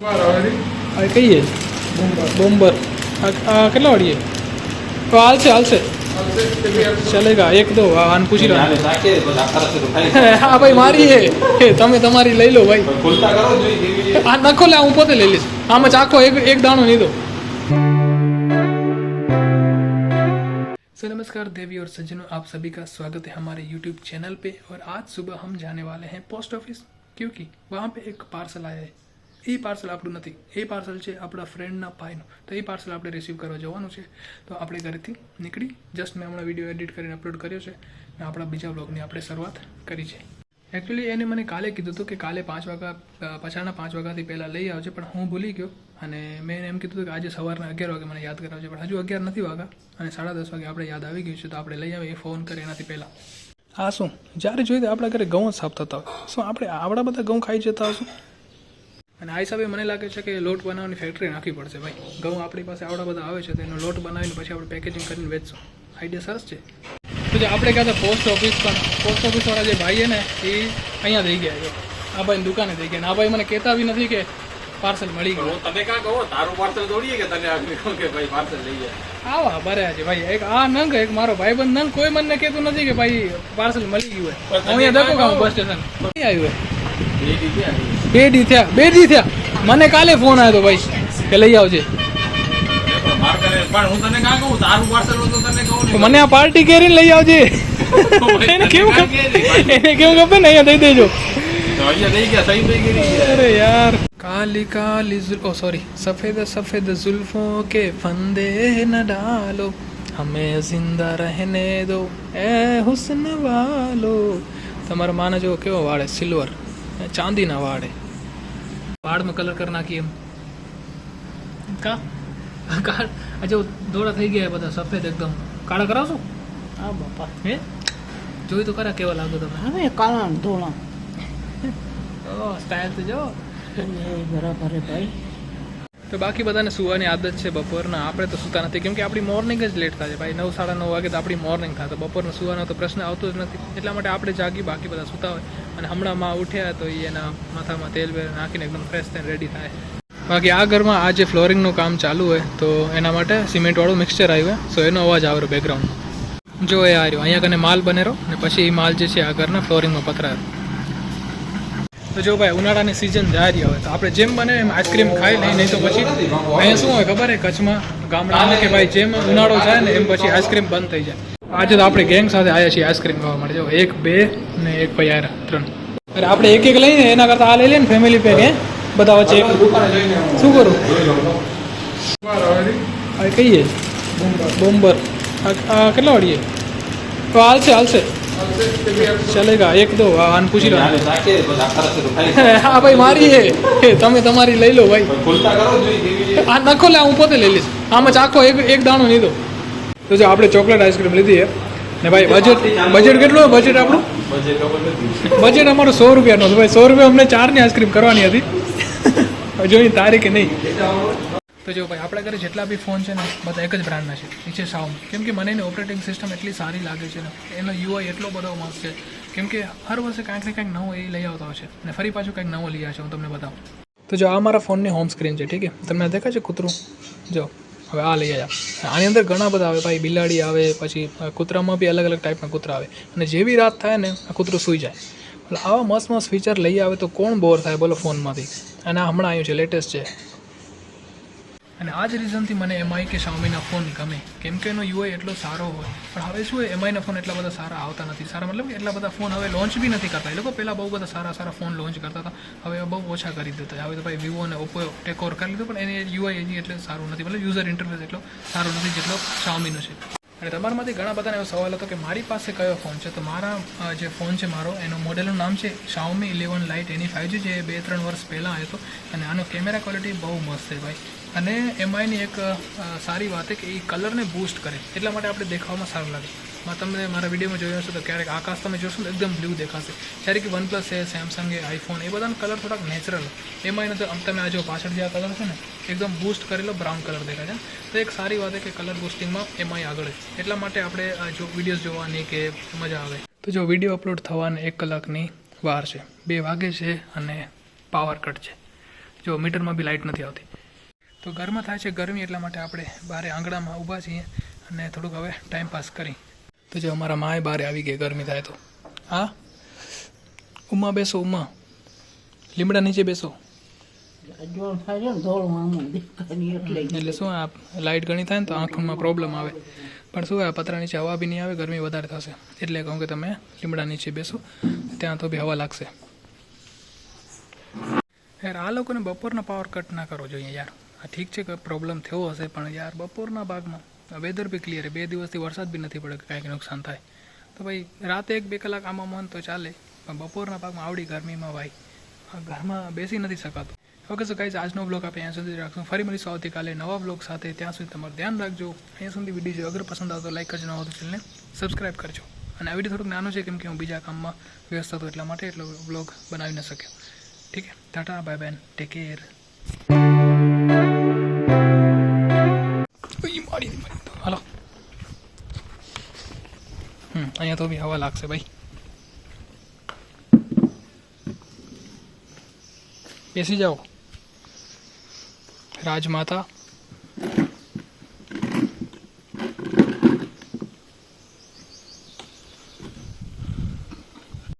આ કહીએ બોમ્બર આ આ કેટલા વાળીએ તો હાલશે હાલશે ચલેગા એક દો આ આને પૂછી લો હા ભાઈ મારી હે હે તમે તમારી લઈ લો ભાઈ ખુલતા કરો જોઈએ આ નખો લે હું પોતે લઈ લઈશ આમાં ચાખો એક એક દાણો નહીં દો सो नमस्कार देवी और सज्जनों आप सभी का स्वागत है हमारे यूट्यूब चैनल पे और आज सुबह हम जाने वाले हैं पोस्ट ऑफिस क्योंकि वहाँ पे એક પાર્સલ આયા છે એ પાર્સલ આપણું નથી. એ પાર્સલ છે આપણા ફ્રેન્ડના ભાઈનું. તો એ પાર્સલ આપણે રિસીવ કરવા જવાનું છે. તો આપણે ઘરેથી નીકળી જસ્ટ મેં હમણાં વીડિયો એડિટ કરીને અપલોડ કર્યો છે. અને આપણા બીજા બ્લોગની આપણે શરૂઆત કરી છે. એકચ્યુઅલી એને મને કાલે કીધું હતું કે કાલે પાંચ વાગ્યા પછાડના પાંચ વાગ્યાથી પહેલાં લઈ આવજે, પણ હું ભૂલી ગયો. અને મેં એને એમ કીધું હતું કે આજે સવારના અગિયાર વાગે મને યાદ કરાવજે, પણ હજુ અગિયાર નથી વાગ્યા. અને સાડા દસ વાગે આપણે યાદ આવી ગયું છે, તો આપણે લઈ આવીએ ફોન કરીએ એનાથી પહેલાં. હા શું? જ્યારે જોઈએ આપણા ઘરે ઘઉં સાફ થતા હોય. શું આપણે આવડા બધા ઘઉં ખાઈ જતા હશું? અને આ હિસાબે મને લાગે છે કે લોટ બનાવવાની ફેક્ટરી નાખવી પડશે ભાઈ. ઘઉં આપણી પાસે આવડા બધા આવે છે તો એનો લોટ બનાવીને પછી આપણે પેકેજિંગ કરીને વેચશું. આઈડિયા સરસ છે. તો જે આપણે કહેતા પોસ્ટ ઓફિસ પણ પોસ્ટ ઓફિસવાળા જે ભાઈ છે ને એ અહીંયા થઈ ગયા છે. આ ભાઈ દુકાને થઈ ગયા. આ ભાઈ મને કહેતા બી નથી કે પાર્સલ મળી ગયું. તમે કાં કહો? તારું પાર્સલ દોડીએ કે તને કે ભાઈ પાર્સલ લઈ જાય? આવા ભર્યા છે ભાઈ. એક આ નંગ એક મારો ભાઈબંધ નંગ કોઈ મને કહેતું નથી કે ભાઈ પાર્સલ મળી ગયું હોય. હું અહીંયા ધક્કો ખાઉં બસ સ્ટેશન આવ્યું હોય બે દી થયા બે દી થયા મને કાલે ફોન આવ્યો હતો ભાઈ કે લઈ આવજે પણ માર કરે પણ હું તને કાં કહું તારું પાર્સલ હોય તો તને કહું તો ને મને આ પાર્ટી કરીને લઈ આવજે એને કેવું ખબર એને કેવું ખબર ને અહીંયા દઈ દેજો તો અહીંયા લઈ ગયા સહી થઈ ગઈ अरे यार काली काली जुल ओ सॉरी सफेद सफेद जुल्फों के फंदे न डालो हमें जिंदा रहने दो ए हुस्न वालो તમારા માને જો કેવો વાળે સિલ્વર ચાંદીના વાળે વાળમાં કલર કરી નાખીએ એમ. કા? કાળ આજે ધોળા થઈ ગયા બધા સફેદ એકદમ. કાળા કરાવશો? હા બાપા. હે? જોયું તો ખરા કેવા લાગો તમે હવે કાળા ધોળા. ઓ સ્ટાઇલ તો જો. બરાબર હે ભાઈ. તો બાકી બધાને સુવાની આદત છે બપોરના. આપણે તો સૂતા નથી. કેમ કે આપણી મોર્નિંગ જ લેટ થાય છે ભાઈ. નવ સાડા નવ વાગે તો આપણી મોર્નિંગ થાય. તો બપોરના સુવાનો તો પ્રશ્ન આવતો જ નથી. એટલા માટે આપણે જાગી બાકી બધા સૂતા હોય. અને હમણાં માં ઉઠ્યા તો એના માથામાં તેલ વેલ નાખીને એકદમ ફ્રેશ થઈને રેડી થાય. બાકી આ ઘરમાં આ જે ફ્લોરિંગનું કામ ચાલુ હોય, તો એના માટે સિમેન્ટવાળું મિક્સચર આવ્યું સો એનો અવાજ આવ્યો બેકગ્રાઉન્ડ જો એ આ રહ્યો, અહીંયા કને માલ બનેરો અને પછી એ માલ જે છે આ ઘરના ફ્લોરિંગમાં પથરાયો. તો જો ભાઈ, ઉનાળાની સિઝન જાય રહી હોય, તો આપણે જેમ બને એમ આઈસ્ક્રીમ ખાઈ લઈએ, નહીં તો પછી અહીંયા શું હોય ખબર હે, કચ્છમાં ગામડામાં કે ભાઈ જેમ ઉનાળો જાય ને એમ પછી આઈસ્ક્રીમ બંધ થઈ જાય. આજે તો આપણે ગેંગ સાથે આવ્યા છીએ આઈસ્ક્રીમ ખાવા માટે. જો એક, બે ને એક ભાઈ આયા ત્રણ. અરે આપણે એક એક લઈને એના કરતાં આ લઈ લઈએ ને ફેમિલી પેક હે? બધા વચ્ચે શું કરું? કહીએ બોમ્બર. આ કેટલા વાળીએ તો હાલશે હાલશે. ચલેગા, એક દો આને પૂછી લો. હા ભાઈ મારી હે તમે તમારી લઈ લો ભાઈ. આ નખો લે હું પોતે લઈ લઈશ. આમાં ચાખો એક એક દાણો નહીં દો. તો જો આપણે ચોકલેટ આઈસ્ક્રીમ લીધી હે ને ભાઈ બજેટ બજેટ કેટલું હોય? બજેટ આપણું? બજેટ અમારું સો રૂપિયાનું હતું. ભાઈ સો રૂપિયા અમને ચારની આઈસ્ક્રીમ કરવાની હતી. જોઈ તારીખ નહીં. તો જો ભાઈ આપણા ઘરે જેટલા બી ફોન છે ને બધા એક જ બ્રાન્ડના છે. એ છે સાઉન્ડ કેમ કે મને એની ઓપરેટિંગ સિસ્ટમ એટલી સારી લાગે છે ને એનો યુઆઈ એટલો બધો મસ્ત છે. કેમ કે હર વર્ષે કાંઈક ને કાંઈક નવો એ લઈ આવતા હોય છે. અને ફરી પાછું કંઈક નવો લઈ આવે છે હું તમને બતાવું. તો જો આ મારા ફોનની હોમ સ્ક્રીન છે ઠીક છે? તમને દેખાય છે કૂતરું? જો. હવે આ લઈ આવ્યા આની અંદર ઘણા બધા આવે, ભાઈ બિલાડી આવે, પછી કૂતરામાં બી અલગ અલગ ટાઈપના કૂતરા આવે. અને જેવી રાત થાય ને, આ કૂતરું સૂઈ જાય. એટલે આવા મસ્ત મસ્ત ફીચર લઈ આવે તો કોણ બોર થાય બોલો ફોનમાંથી અને આ હમણાં આવ્યું છે લેટેસ્ટ છે. અને આ જ રીઝનથી મને એમઆઈ કે શાઓમીના ફોન ગમે. કેમ કે એનો યુઆઈ એટલો સારો હોય. પણ હવે શું હોય એમઆઈના ફોન એટલા બધા સારા આવતા નથી. સારા મતલબ કે એટલા બધા ફોન હવે લોન્ચ બી નથી કરતા. એ લોકો પહેલાં બહુ બધા સારા સારા ફોન લોન્ચ કરતા હતા. હવે બહુ ઓછા કરી દેતા હવે તો ભાઈ વિવો અને ઓપ્પો ટેક કરી લીધું, પણ એની યુઆઈ એની એટલે સારું નથી. મતલબ યુઝર ઇન્ટરફેસ એટલો સારો નથી જેટલો શાઓમીનો છે. અને તમારામાંથી ઘણા બધાને એવો સવાલ હતો કે મારી પાસે કયો ફોન છે? તો મારા જે ફોન છે મારો, એનું મોડેલનું નામ છે શાઓમી ઇલેવન લાઇટ એની ફાઇવ જે બે ત્રણ વર્ષ પહેલાં આવ્યો હતો અને આનો કેમેરા ક્વોલિટી બહુ મસ્ત છે ભાઈ. અને એમઆઈની એક સારી વાત છે કે એ કલરને બૂસ્ટ કરે. એટલા માટે આપણે દેખાવામાં સારું લાગે. માં તમને મારા વિડીયોમાં જોયો હશે તો ક્યારેક આકાશ તમે જોશો તો એકદમ બ્લુ દેખાશે. જ્યારે કે વનપ્લસ છે સેમસંગ એ આઈફોન એ બધાનો કલર થોડાક નેચરલ એમાં એને તમે આ જો પાછળ જે આ કલર છે ને, એકદમ બૂસ્ટ કરેલો બ્રાઉન કલર દેખાય છે. તો એક સારી વાત છે કે કલર બૂસ્ટિંગમાં એમાંય આગળ એટલા માટે આપણે આ જો વિડીયોઝ જોવાની કે મજા આવે. તો જો વીડિયો અપલોડ થવાને એક કલાકની વાર છે. બે વાગે છે અને પાવર કટ છે. જો મીટરમાં બી લાઇટ નથી આવતી. તો ઘરમાં થાય છે ગરમી, એટલા માટે આપણે બહાર આંગણામાં ઊભા છીએ અને થોડુંક હવે ટાઈમ પાસ કરી. તો જો અમારા માએ બહાર આવી ગઈ ગરમી થાય તો. હા? ઉમા બેસો ઉમા. લીમડા નીચે બેસો. એટલે. શું આ લાઇટ ઘણી થાય ને તો આંખમાં પ્રોબ્લેમ આવે. પણ શું આ પતરા નીચે હવા બી નહીં આવે ગરમી વધારે થશે. એટલે કહું કે તમે લીમડા નીચે બેસો ત્યાં તો બી હવા લાગશે. યાર આ લોકોને બપોરના પાવર કટ ના કરવો જોઈએ યાર. આ ઠીક છે કે પ્રોબ્લેમ થયો હશે પણ યાર બપોરના ભાગમાં વેધર બી ક્લિયર બે દિવસથી વરસાદ બી નથી પડે કે કાંઈક નુકસાન થાય. તો ભાઈ, રાતે એક બે કલાક આમાં મન તો ચાલે, પણ બપોરના પાકમાં આવડી ગરમીમાં ભાઈ ઘરમાં બેસી નથી શકાતું. ઓકે સો કાંઈ આજનો બ્લોગ આપણે અહીંયા સુધી રાખશું. ફરી મળીશું આવતીકાલે નવા બ્લોગ સાથે. ત્યાં સુધી તમારું ધ્યાન રાખજો. અહીંયા સુધી વીડિયો જો અગર પસંદ આવતો લાઈક કરજો, ન હોય તો ચેનલને સબસ્ક્રાઈબ કરજો. અને આ વીડિયો થોડુંક નાનું છે, કેમ કે હું બીજા કામમાં વ્યસ્ત હતો એટલા માટે એટલો બ્લોગ બનાવી ન શક્યો. ઠીક છે? ટાટા બાય બેન ટેક કેર તો બી હવા લાગશે ભાઈ. બેસી જાઓ. રાજમાતા.